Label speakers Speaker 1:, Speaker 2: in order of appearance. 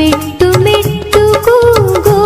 Speaker 1: మెట్టు మెట్టుకు గో